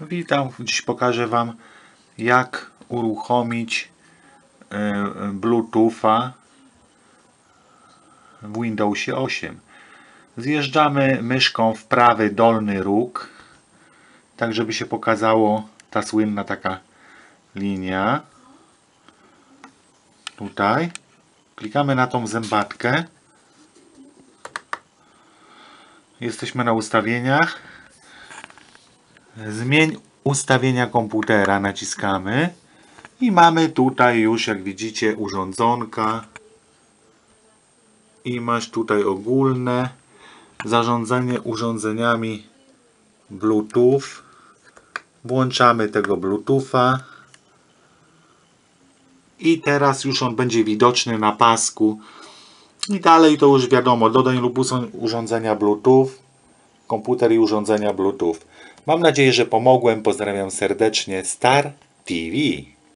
Witam, dziś pokażę Wam jak uruchomić e, Bluetootha w Windowsie 8. Zjeżdżamy myszką w prawy dolny róg, tak żeby się pokazało ta słynna taka linia. Tutaj. Klikamy na tą zębatkę. Jesteśmy na ustawieniach. Zmień ustawienia komputera, naciskamy. I mamy tutaj już jak widzicie urządzonka. I masz tutaj ogólne zarządzanie urządzeniami Bluetooth. Włączamy tego Bluetootha. I teraz już on będzie widoczny na pasku. I dalej to już wiadomo dodaj lub usuń urządzenia Bluetooth komputer i urządzenia Bluetooth. Mam nadzieję, że pomogłem. Pozdrawiam serdecznie. Star TV